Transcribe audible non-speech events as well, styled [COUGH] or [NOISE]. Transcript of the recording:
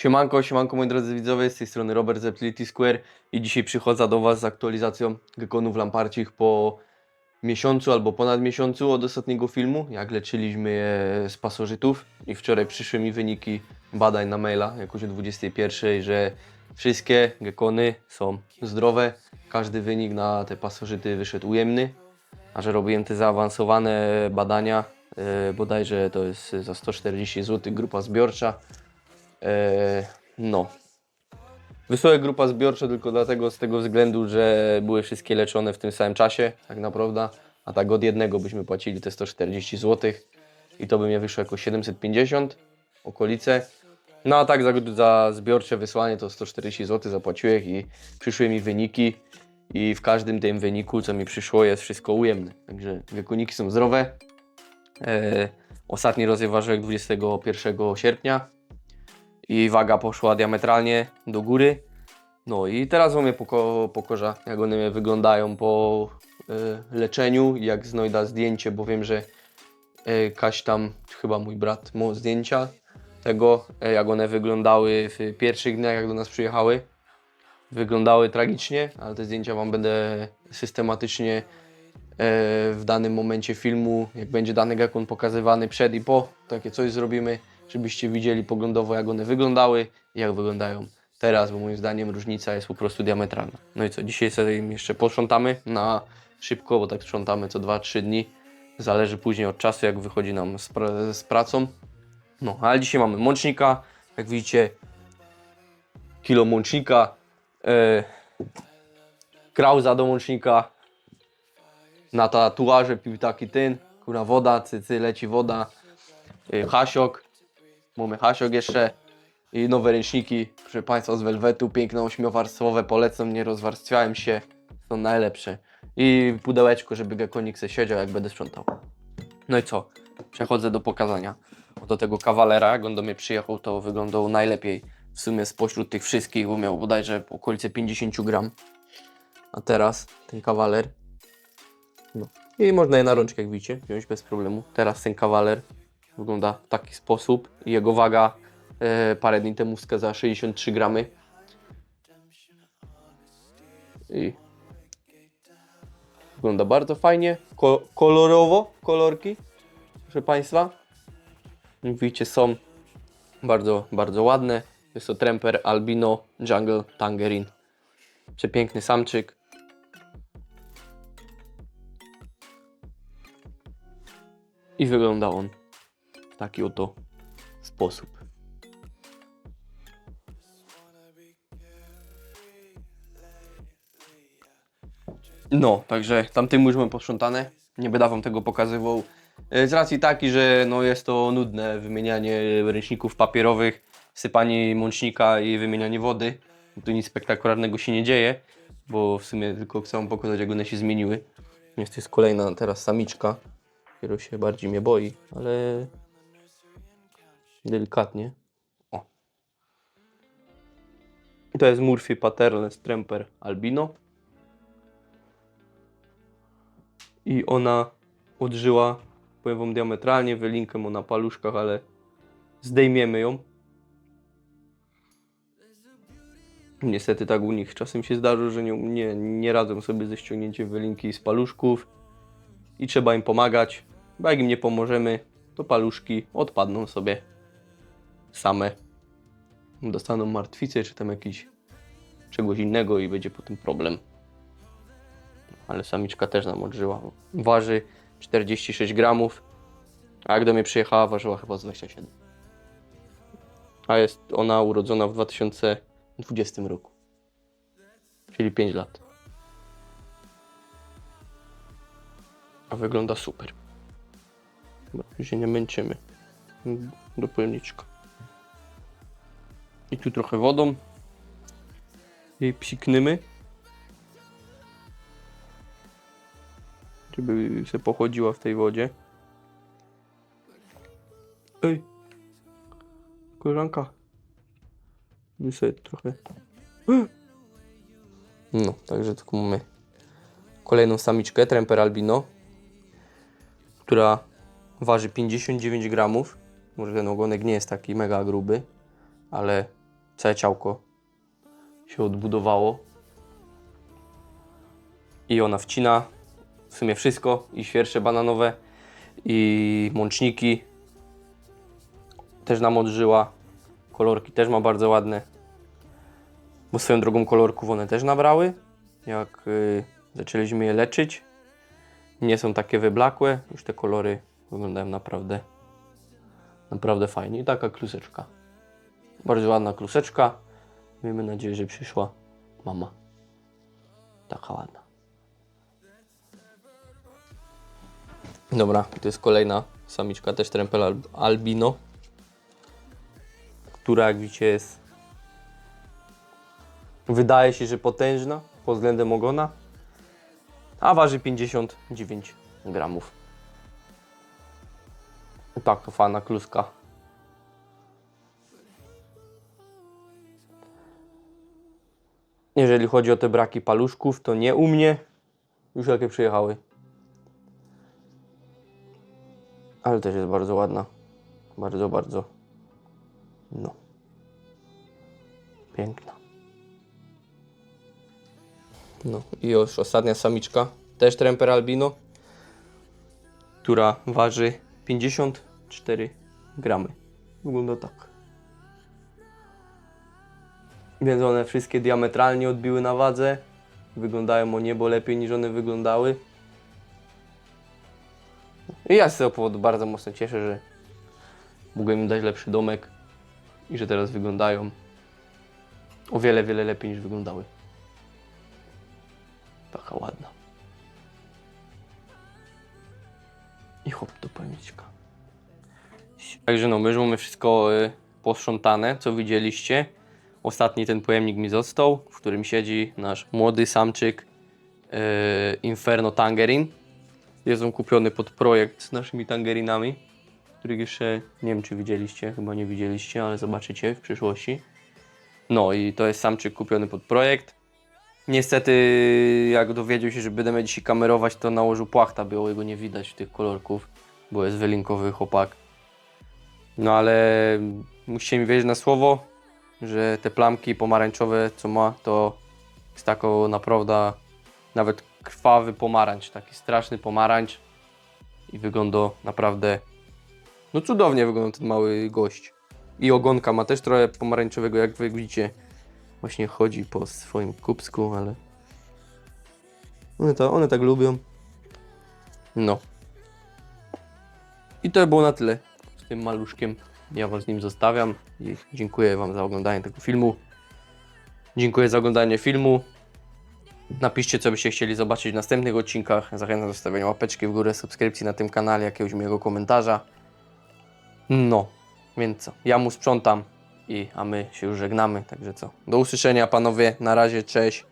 Siemanko, siemanko moi drodzy widzowie, z tej strony Robert z Utility Square i dzisiaj przychodzę do Was z aktualizacją gekonów lamparcich po miesiącu albo ponad miesiącu od ostatniego filmu, jak leczyliśmy je z pasożytów i wczoraj przyszły mi wyniki badań na maila jakoś o 21, że wszystkie gekony są zdrowe, każdy wynik na te pasożyty wyszedł ujemny, a że robiłem te zaawansowane badania, e, bodajże to jest za 140 zł grupa zbiorcza, no. Wysłałem grupa zbiorcza tylko dlatego, z tego względu, że były wszystkie leczone w tym samym czasie, tak naprawdę. A tak od jednego byśmy płacili te 140 zł i to by mnie wyszło jako 750 okolice. No a tak za, za zbiorcze wysłanie to 140 zł zapłaciłem i przyszły mi wyniki i w każdym tym wyniku, co mi przyszło, jest wszystko ujemne. Także wykoniki są zdrowe. E, ostatni raz je ważyłem 21 sierpnia i waga poszła diametralnie do góry. No i teraz wam je poko jak one wyglądają po e, leczeniu, jak znajda zdjęcie, bo wiem, że e, Kaś tam, chyba mój brat, ma zdjęcia tego, e, jak one wyglądały w pierwszych dniach, jak do nas przyjechały. Wyglądały tragicznie, ale te zdjęcia wam będę systematycznie w danym momencie filmu, jak będzie dany gekon pokazywany przed i po, takie coś zrobimy, żebyście widzieli poglądowo jak one wyglądały i jak wyglądają teraz, bo moim zdaniem różnica jest po prostu diametralna. No i co, dzisiaj sobie im jeszcze posprzątamy na szybko, bo tak sprzątamy co 2-3 dni. Zależy później od czasu, jak wychodzi nam z, z pracą. No, ale dzisiaj mamy mącznika, jak widzicie, kilo mącznika, e, krauza do mącznika, na tatuaże pił taki tyn, kurwa woda, cycy, leci woda, y, hasiok, mamy hasiok jeszcze i nowe ręczniki, proszę Państwa z welwetu, piękne ośmiowarstwowe, polecam, nie rozwarstwiałem się, są najlepsze. I pudełeczko, żeby gekonik se siedział, jak będę sprzątał. No i co? Przechodzę do pokazania. Do tego kawalera, jak on do mnie przyjechał, to wyglądał najlepiej w sumie spośród tych wszystkich, bo miał bodajże po okolice 50 gram. A teraz ten kawaler no. I można je na rączkę, jak widzicie, wziąć bez problemu. Teraz ten kawaler wygląda w taki sposób. Jego waga e, parę dni temu wskazała 63 gramy. I wygląda bardzo fajnie, ko kolorowo, kolorki, proszę Państwa. Widzicie, są bardzo, bardzo ładne. Jest to Tremper Albino Jungle Tangerine. Przepiękny samczyk. I wygląda on taki oto sposób. No, także tamtym już mam posprzątane. Nie będę wam tego pokazywał. E, Z racji takiej, że no jest to nudne wymienianie ręczników papierowych, sypanie mącznika i wymienianie wody. Tu nic spektakularnego się nie dzieje, bo w sumie tylko chcę wam pokazać, jak one się zmieniły. Jest, jest kolejna teraz samiczka. Dopiero się bardziej mnie boi, ale delikatnie. O. To jest Murphy Paterne Stremper Albino. I ona odżyła, powiem wam diametralnie, wylinkę mu na paluszkach, ale zdejmiemy ją. Niestety tak u nich czasem się zdarzy, że nie, nie, nie radzą sobie ze ściągnięciem wylinki z paluszków i trzeba im pomagać, bo jak im nie pomożemy, to paluszki odpadną sobie same. Dostaną martwicę czy tam jakiś czegoś innego i będzie potem problem. Ale samiczka też nam odżyła. Waży 46 gramów, a jak do mnie przyjechała, ważyła chyba z 27. A jest ona urodzona w 2020 roku, czyli 5 lat. A wygląda super. Dobra, się nie męczymy. Do pojemniczka. I tu trochę wodą. Jej psiknymy. Żeby się pochodziła w tej wodzie. Ej. Koleżanka. Wy sobie trochę. [GASPS] No, także tu mamy kolejną samiczkę, Tremper Albino która waży 59 gramów. Może ten ogonek nie jest taki mega gruby, ale całe ciałko się odbudowało. I ona wcina w sumie wszystko, i świersze bananowe, i mączniki. Też nam odżyła. Kolorki też ma bardzo ładne. Bo swoją drogą kolorków one też nabrały. Jak y, zaczęliśmy je leczyć. Nie są takie wyblakłe. Już te kolory wyglądają naprawdę naprawdę fajnie. I taka kluseczka. Bardzo ładna kluseczka. Miejmy nadzieję, że przyszła mama. Taka ładna. Dobra, to jest kolejna samiczka, też trempel al- albino, która jak widzicie jest wydaje się, że potężna pod względem ogona, a waży 59 gramów. Taka fajna kluska. Jeżeli chodzi o te braki paluszków, to nie u mnie. Już jakie przyjechały. Ale też jest bardzo ładna. Bardzo, bardzo. No. Piękna. No i już ostatnia samiczka. Też Tremper Albino. Która waży 54 gramy. Wygląda tak. Więc one wszystkie diametralnie odbiły na wadze. Wyglądają o niebo lepiej niż one wyglądały. I ja z tego powodu bardzo mocno cieszę, że mogłem im dać lepszy domek i że teraz wyglądają o wiele, wiele lepiej niż wyglądały. Taka ładna. I hop do pojemniczka. Także no, my już mamy wszystko y, posprzątane, co widzieliście. Ostatni ten pojemnik mi został, w którym siedzi nasz młody samczyk y, Inferno Tangerine. Jest on kupiony pod projekt z naszymi tangerinami, których jeszcze nie wiem czy widzieliście, chyba nie widzieliście, ale zobaczycie w przyszłości. No i to jest samczyk kupiony pod projekt. Niestety, jak dowiedział się, że będę dzisiaj kamerować, to nałożył płachta, było jego nie widać tych kolorków, bo jest wylinkowy chłopak. No ale musicie mi wierzyć na słowo, że te plamki pomarańczowe, co ma, to jest taką naprawdę nawet krwawy pomarańcz, taki straszny pomarańcz i wygląda naprawdę, no cudownie wygląda ten mały gość. I ogonka ma też trochę pomarańczowego, jak wy widzicie. Właśnie chodzi po swoim kubsku, ale one, to, one tak lubią. No. I to było na tyle z tym maluszkiem. Ja was z nim zostawiam i dziękuję wam za oglądanie tego filmu. Dziękuję za oglądanie filmu. Napiszcie, co byście chcieli zobaczyć w następnych odcinkach. Zachęcam do zostawienia łapeczki w górę, subskrypcji na tym kanale, jakiegoś miłego komentarza. No, więc co? Ja mu sprzątam, i, a my się już żegnamy. Także co? Do usłyszenia, panowie. Na razie, cześć.